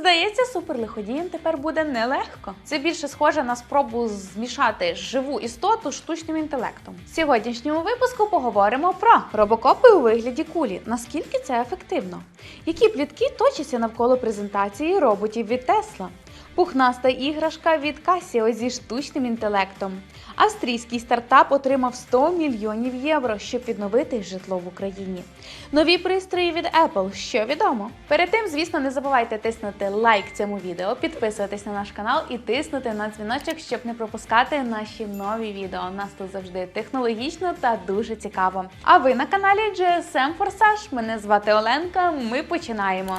Здається, суперлиходієм тепер буде нелегко. Це більше схоже на спробу змішати живу істоту з штучним інтелектом. В сьогоднішньому випуску поговоримо про робокопи у вигляді кулі. Наскільки це ефективно? Які плітки точаться навколо презентації роботів від Тесла? Пухнаста іграшка від Casio зі штучним інтелектом. Австрійський стартап отримав 100 мільйонів євро, щоб відновити житло в Україні. Нові пристрої від Apple, що відомо. Перед тим, звісно, не забувайте тиснути лайк цьому відео, підписуватись на наш канал і тиснути на дзвіночок, щоб не пропускати наші нові відео. Нас тут завжди технологічно та дуже цікаво. А ви на каналі GSM Forsage. Мене звати Оленка. Ми починаємо.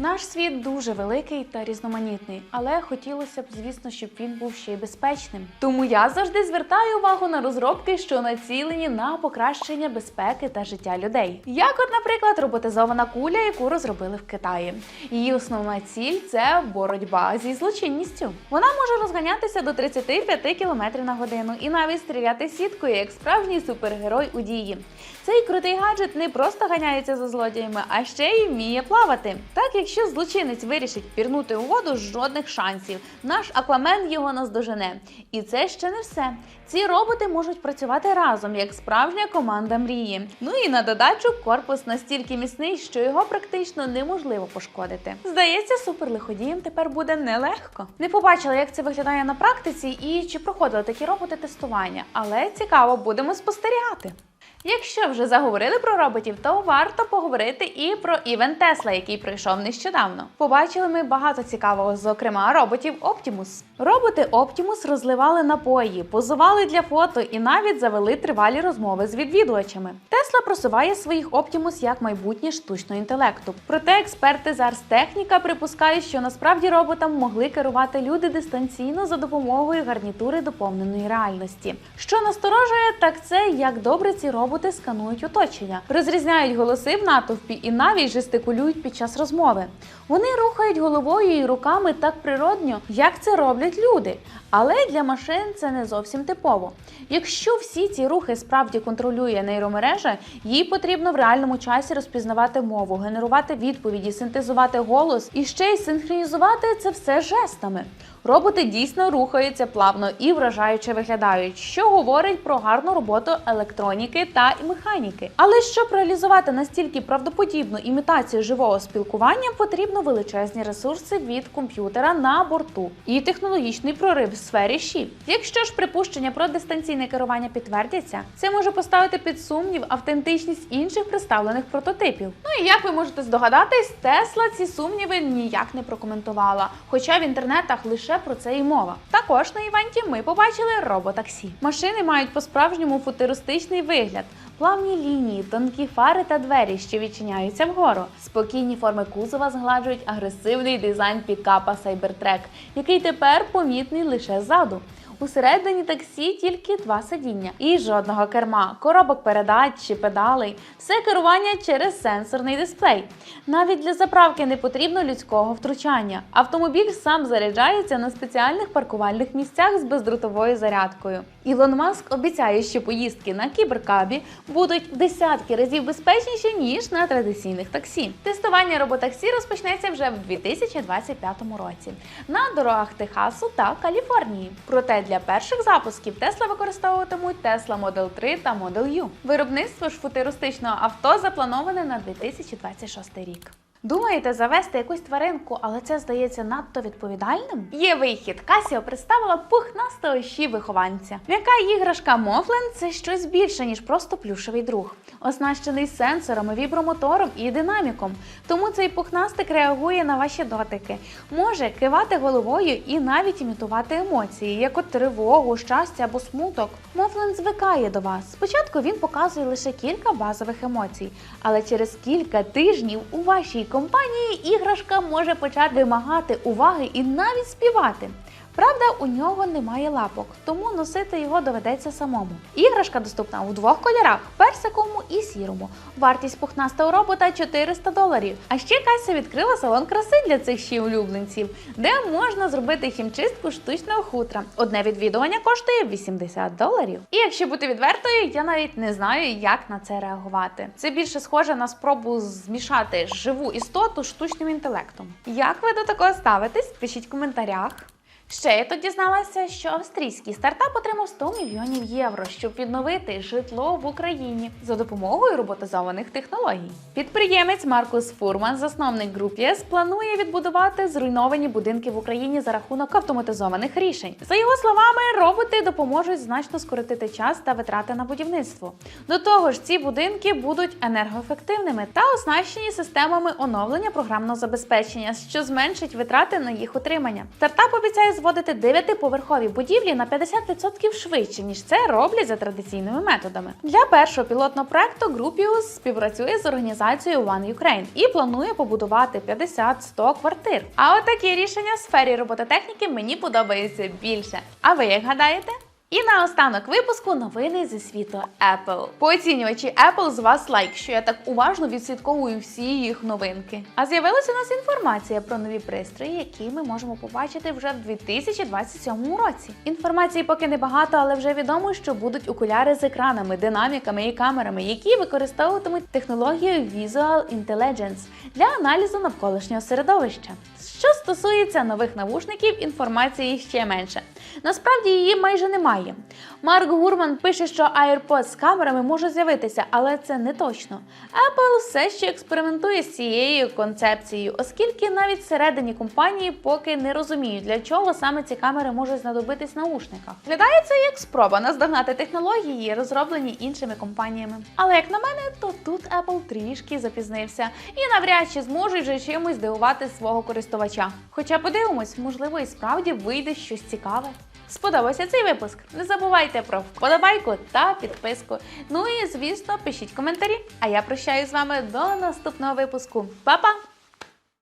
Наш світ дуже великий та різноманітний, але хотілося б, звісно, щоб він був ще й безпечним. Тому я завжди звертаю увагу на розробки, що націлені на покращення безпеки та життя людей. Як, от, наприклад, роботизована куля, яку розробили в Китаї. Її основна ціль це боротьба зі злочинністю. Вона може розганятися до 35 км на годину і навіть стріляти сіткою, як справжній супергерой у дії. Цей крутий гаджет не просто ганяється за злодіями, а ще й вміє плавати. Так, якщо злочинець вирішить пірнути у воду, жодних шансів. Наш аквамен його наздожене. І це ще не все. Ці роботи можуть працювати разом, як справжня команда мрії. Ну і на додачу корпус настільки міцний, що його практично неможливо пошкодити. Здається, суперлиходієм тепер буде нелегко. Не побачила, як це виглядає на практиці і чи проходили такі роботи тестування, але цікаво, будемо спостерігати. Якщо вже заговорили про роботів, то варто поговорити і про івент Тесла, який пройшов нещодавно. Побачили ми багато цікавого, зокрема роботів Optimus. Роботи Optimus розливали напої, позували для фото і навіть завели тривалі розмови з відвідувачами. Тесла просуває своїх Optimus як майбутнє штучного інтелекту. Проте експерти з Technica припускають, що насправді роботам могли керувати люди дистанційно за допомогою гарнітури доповненої реальності. Що насторожує, так це як добре ці роботи сканують оточення, розрізняють голоси в натовпі і навіть жестикулюють під час розмови. Вони рухають головою і руками так природньо, як це роблять люди. Але для машин це не зовсім типово. Якщо всі ці рухи справді контролює нейромережа, їй потрібно в реальному часі розпізнавати мову, генерувати відповіді, синтезувати голос і ще й синхронізувати це все жестами. Роботи дійсно рухаються плавно і вражаюче виглядають, що говорить про гарну роботу електроніки та механіки. Але щоб реалізувати настільки правдоподібну імітацію живого спілкування, потрібно величезні ресурси від комп'ютера на борту і технологічний прорив в сфері ЩІП. Якщо ж припущення про дистанційне керування підтвердяться, це може поставити під сумнів автентичність інших представлених прототипів. Ну і як ви можете здогадатись, Тесла ці сумніви ніяк не прокоментувала, хоча в інтернетах лише про це і мова. Також на івенті ми побачили роботаксі. Машини мають по-справжньому футуристичний вигляд. Плавні лінії, тонкі фари та двері, що відчиняються вгору. Спокійні форми кузова згладжують агресивний дизайн пікапа Cybertruck, який тепер помітний лише ззаду. Усередині таксі тільки два сидіння і жодного керма, коробок передач чи педалей. Все керування через сенсорний дисплей. Навіть для заправки не потрібно людського втручання. Автомобіль сам заряджається на спеціальних паркувальних місцях з бездротовою зарядкою. Ілон Маск обіцяє, що поїздки на кіберкабі будуть в десятки разів безпечніші ніж на традиційних таксі. Тестування роботаксі розпочнеться вже в 2025 році на дорогах Техасу та Каліфорнії. Проте для перших запусків Тесла використовуватимуть Tesla Model 3 та Model U. Виробництво ж футуристичного авто заплановане на 2026 рік. Думаєте завести якусь тваринку, але це здається надто відповідальним? Є вихід. Касіо представила пухнастого щі вихованця. М'яка іграшка Мофлен це щось більше, ніж просто плюшевий друг, оснащений сенсорами, вібромотором і динаміком. Тому цей пухнастик реагує на ваші дотики, може кивати головою і навіть імітувати емоції, як от тривогу, щастя або смуток. Мофлен звикає до вас. Спочатку він показує лише кілька базових емоцій, але через кілька тижнів у вашій компанії іграшка може почати вимагати уваги і навіть співати. Правда, у нього немає лапок, тому носити його доведеться самому. Іграшка доступна у двох кольорах: персиковому і сірому. Вартість пухнастого робота 400 доларів. А ще Кася відкрила салон краси для цих ще улюбленців, де можна зробити хімчистку штучного хутра. Одне відвідування коштує 80 доларів. І якщо бути відвертою, я навіть не знаю, як на це реагувати. Це більше схоже на спробу змішати живу істоту штучним інтелектом. Як ви до такого ставитесь? Пишіть в коментарях. Ще я тут дізналася, що австрійський стартап отримав 100 мільйонів євро, щоб відновити житло в Україні за допомогою роботизованих технологій. Підприємець Маркус Фурман, засновник ЄС, планує відбудувати зруйновані будинки в Україні за рахунок автоматизованих рішень. За його словами, роботи допоможуть значно скоротити час та витрати на будівництво. До того ж, ці будинки будуть енергоефективними та оснащені системами оновлення програмного забезпечення, що зменшить витрати на їх утримання. Стартап обіцяє зводити 9-поверхові будівлі на 50% швидше, ніж це роблять за традиційними методами. Для першого пілотного проекту Groupius співпрацює з організацією One Ukraine і планує побудувати 50-100 квартир. А отакі рішення в сфері робототехніки мені подобаються більше. А ви як гадаєте? І наостанок випуску новини зі світу Apple. Поцінювачі Apple з вас лайк, що я так уважно відслідковую всі їх новинки. А з'явилася у нас інформація про нові пристрої, які ми можемо побачити вже в 2027 році. Інформації поки небагато, але вже відомо, що будуть окуляри з екранами, динаміками і камерами, які використовуватимуть технологію Visual Intelligence для аналізу навколишнього середовища. Що стосується нових навушників, інформації ще менше. Насправді її майже немає. Марк Гурман пише, що AirPods з камерами може з'явитися, але це не точно. Apple все ще експериментує з цією концепцією, оскільки навіть всередині компанії поки не розуміють, для чого саме ці камери можуть знадобитись в наушниках. Глядає це як спроба наздогнати технології, розроблені іншими компаніями. Але як на мене, то тут Apple трішки запізнився і навряд чи зможуть вже чимось здивувати свого користувача. Хоча подивимось, можливо, і справді вийде щось цікаве. Сподобався цей випуск? Не забувайте про вподобайку та підписку. Ну і звісно, пишіть коментарі. А я прощаюсь з вами до наступного випуску. Па-па!